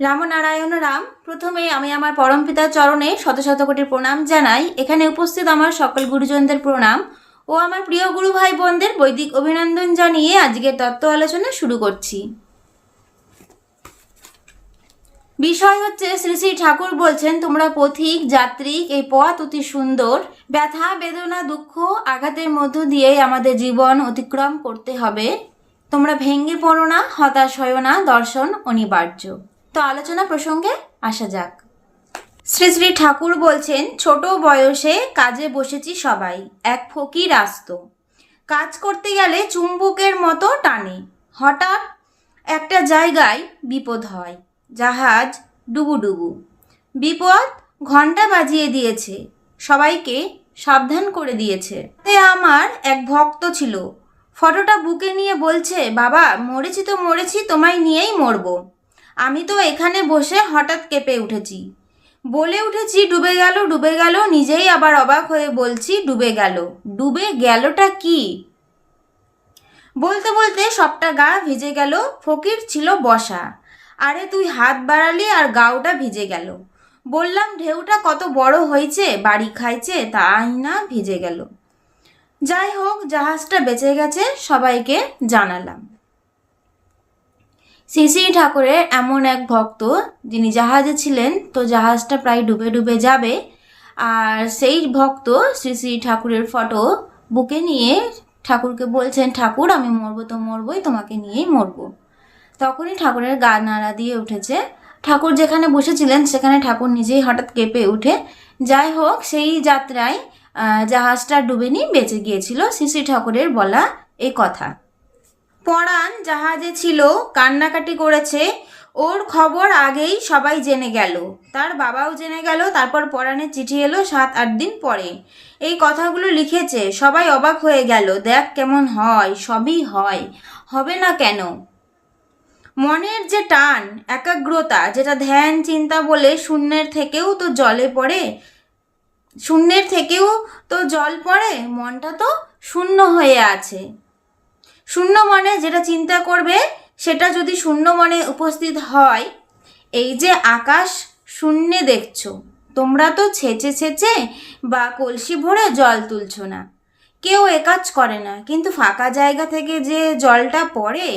রামনারায়ণ রাম, প্রথমে আমি আমার পরমপিতার চরণে শত শত কোটি প্রণাম জানাই। এখানে উপস্থিত আমার সকল গুরুজনদের প্রণাম ও আমার প্রিয় গুরু ভাই বোনদের বৈদিক অভিনন্দন জানিয়ে আজকের তত্ত্ব আলোচনা শুরু করছি। বিষয় হচ্ছে, শ্রী শ্রী ঠাকুর বলছেন, তোমরা পথিক, যাত্রিক, এই পথ অতি সুন্দর। ব্যথা, বেদনা, দুঃখ আঘাতের মধ্য দিয়েই আমাদের জীবন অতিক্রম করতে হবে। তোমরা ভেঙে পড়ো না, হতাশ হও না, দর্শন অনিবার্য। তো আলোচনা প্রসঙ্গে আসা যাক। শ্রী শ্রী ঠাকুর বলছেন, ছোট বয়সে কাজে বসেছি সবাই, এক ফকির আসতো। কাজ করতে গেলে চুম্বকের মতো টানে। হঠাৎ একটা জায়গায় বিপদ হয়, জাহাজ ডুবুডুবু। বিপদ ঘণ্টা বাজিয়ে দিয়েছে, সবাইকে সাবধান করে দিয়েছে। তে আমার এক ভক্ত ছিল। ফটোটা বুকে নিয়ে বলছে, বাবা, মরেছি তো মরেছি, তোমায় নিয়েই মরবো। আমি তো এখানে বসে হঠাৎ কেঁপে উঠেছি। বলে উঠেছি, ডুবে গেল ডুবে গেল। নিজেই আবার অবাক হয়ে বলছি, ডুবে গেল। ডুবে গেলটা কি? বলতে বলতে সবটা গা ভিজে গেল, ফকির ছিল বসা। আরে তুই হাত বাড়ালি আর গাওটা ভিজে গেল। বললাম, ঢেউটা কত বড় হয়েছে, বাড়ি খাইছে, তাই না? ভিজে গেল। যাই হোক, জাহাজটা বেঁচে গেছে, সবাইকে জানালাম। শ্রী ঠাকুরের এমন এক ভক্ত, যিনি জাহাজে ছিলেন, তো জাহাজটা প্রায় ডুবে ডুবে যাবে। আর সেই ভক্ত শ্রী শ্রী ঠাকুরের ফটো বুকে নিয়ে ঠাকুরকে বলছেন, ঠাকুর, আমি মরবো তো মরবই, তোমাকে নিয়েই মরবো। তখনই ঠাকুরের গা নাড়া দিয়ে উঠেছে। ঠাকুর যেখানে বসেছিলেন, সেখানে ঠাকুর নিজেই হঠাৎ কেঁপে উঠে। যাই হোক, সেই যাত্রায় জাহাজটা ডুবেনি বেঁচে গিয়েছিল শ্রী শ্রী ঠাকুরের বলা এই কথা। পরাণ জাহাজে ছিল, কান্নাকাটি করেছে, ওর খবর আগেই সবাই জেনে গেল। তার বাবাও জেনে গেল, তারপর পরাণের চিঠি এলো সাত, আট দিন পরে। এই কথাগুলো লিখেছে, সবাই অবাক হয়ে গেল, দেখ কেমন হয়, সবই হয়, হবে না কেন? মনের যে টান, একাগ্রতা, যেটা ধ্যান, চিন্তা বলে শূন্যের থেকেও তো জলে পড়ে, শূন্যের থেকেও তো জল পড়ে, মনটা তো শূন্য হয়ে আছে। শূন্য মনে যেটা চিন্তা করবে, সেটা যদি শূন্য মনে উপস্থিত হয়, এই যে আকাশ শূন্যে দেখছ, তোমরা তো ছেচে ছেচে বা কলসি ভরে জল তুলছো না। কেউ একাজ করে না, কিন্তু ফাঁকা জায়গা থেকে যে জলটা পড়ে,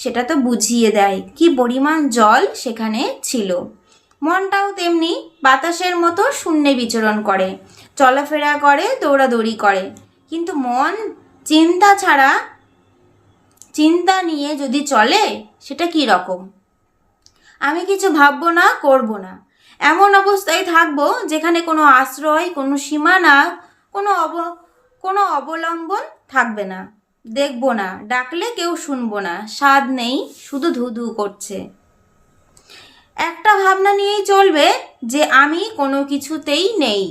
সেটা তো বুঝিয়ে দেয় কি পরিমাণ জল সেখানে ছিল। মনটাও তেমনি বাতাসের মতো শূন্যে বিচরণ করে, চলাফেরা করে, দৌড়াদৌড়ি করে। কিন্তু মন চিন্তা ছাড়া চিন্তা নিয়ে যদি চলে, সেটা কি রকম? আমি কিছু ভাববো না, করব না। এমন অবস্থায় থাকব যেখানে কোনো আশ্রয়, কোনো সীমানা কোনো অব, কোনো অবলম্বন থাকবে না। দেখব না, ডাকলে কেউ শুনব না, স্বাদ নেই, শুধু ধু ধু করছে। একটা ভাবনা নিয়েই চলবে যে আমি কোনো কিছুতেই নেই।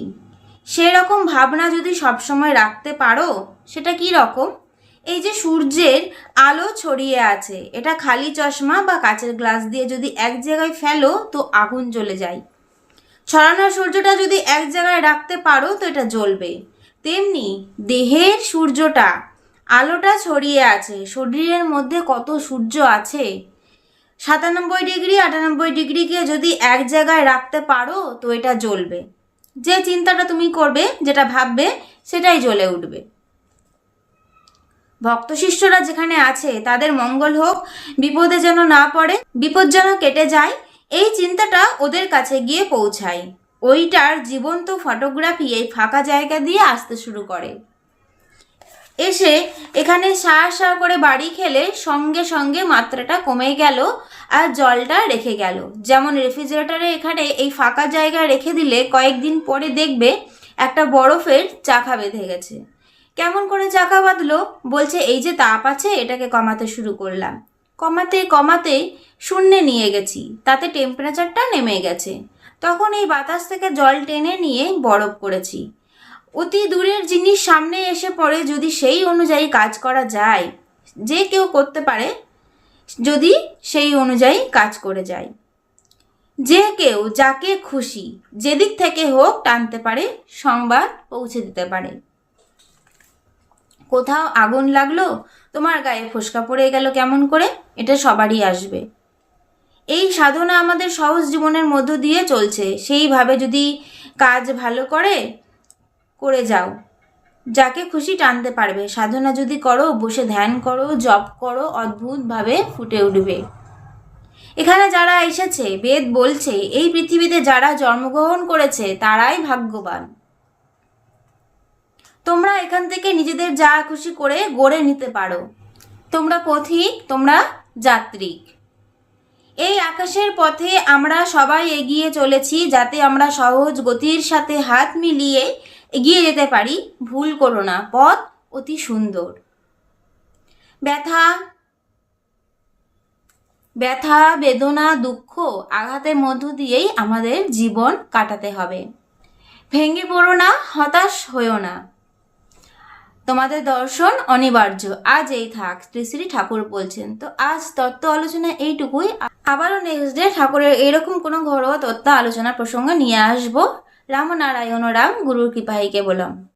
সেরকম ভাবনা যদি সবসময় রাখতে পারো, সেটা কি রকম? এই যে সূর্যের আলো ছড়িয়ে আছে, এটা খালি চশমা বা কাচের গ্লাস দিয়ে যদি এক জায়গায় ফেলো, তো আগুন জ্বলে যায়। ছড়ানো সূর্যটা যদি এক জায়গায় রাখতে পারো, তো এটা জ্বলবে। তেমনি দেহের সূর্যটা, আলোটা ছড়িয়ে আছে, শরীরের মধ্যে কত সূর্য আছে? সাতানব্বই ডিগ্রি, আটানব্বই ডিগ্রিকে যদি এক জায়গায় রাখতে পারো, তো এটা জ্বলবে। যে চিন্তাটা তুমি করবে, যেটা ভাববে, সেটাই জ্বলে উঠবে। ভক্ত শিষ্যরা যেখানে আছে, তাদের মঙ্গল হোক, বিপদে যেন না পড়ে, বিপদ যেন কেটে যায়, এই চিন্তাটা ওদের কাছে গিয়ে পৌঁছায়। ওইটার জীবন্ত ফটোগ্রাফি এই ফাঁকা জায়গা দিয়ে আসতে শুরু করে। এসে এখানে সা সা করে বাড়ি খেলে সঙ্গে সঙ্গে মাত্রাটা কমে গেল আর জলটা রেখে গেল। যেমন রেফ্রিজারেটরে এখানে এই ফাঁকা জায়গা রেখে দিলে কয়েকদিন পরে দেখবে একটা বরফের চাখা বেঁধে গেছে। কেমন করে চাকা বাঁধলো? বলছে, এই যে তাপ আছে, এটাকে কমাতে শুরু করলাম। কমাতে কমাতে শূন্যে নিয়ে গেছি, তাতে টেম্পারেচারটা নেমে গেছে। তখন এই বাতাস থেকে জল টেনে নিয়ে বরফ করেছি। অতি দূরের জিনিস সামনে এসে পড়ে, যদি সেই অনুযায়ী কাজ করা যায়, যে কেউ করতে পারে, যদি সেই অনুযায়ী কাজ করে যায়। যে কেউ যাকে খুশি, যেদিক থেকে হোক টানতে পারে, সংবাদ পৌঁছে দিতে পারে। কোথাও আগুন লাগল? তোমার গায়ে ফোসকা পড়ে গেল কেমন করে? এটা সবারই আসবে। এই সাধনা আমাদের সহজ জীবনের মধ্য দিয়ে চলছে। সেইভাবে যদি কাজ ভালো করে করে যাও। যাকে খুশি টানতে পারবে। সাধনা যদি করো, বসে ধ্যান করো, জপ করো, অদ্ভুতভাবে ফুটে উঠবে। এখানে যারা এসেছে, বেদ বলছে, এই পৃথিবীতে যারা জন্মগ্রহণ করেছে, তারাই ভাগ্যবান। তোমরা এখান থেকে নিজেদের যা খুশি করে গড়ে নিতে পারো। তোমরা পথিক, তোমরা যাত্রিক। এই আকাশের পথে আমরা সবাই এগিয়ে চলেছি যাতে আমরা সহজ গতির সাথে হাত মিলিয়ে এগিয়ে যেতে পারি। ভুল করো না, পথ অতি সুন্দর। ব্যথা ব্যথা, বেদনা, দুঃখ আঘাতের মধ্য দিয়েই আমাদের জীবন কাটাতে হবে। ভেঙে পড়ো না, হতাশ হয়েও না। তোমাদের দর্শন অনিবার্য। আজ এই থাক শ্রী ঠাকুর বলছেন। তো আজ তত্ত্ব আলোচনা এইটুকুই। আবারও নেক্সট ডে ঠাকুরের এরকম কোনো ঘরোয়া তত্ত্ব আলোচনা প্রসঙ্গ নিয়ে আসব। রামনারায়ণ রাম, গুরুর কৃপাহীকে বললাম।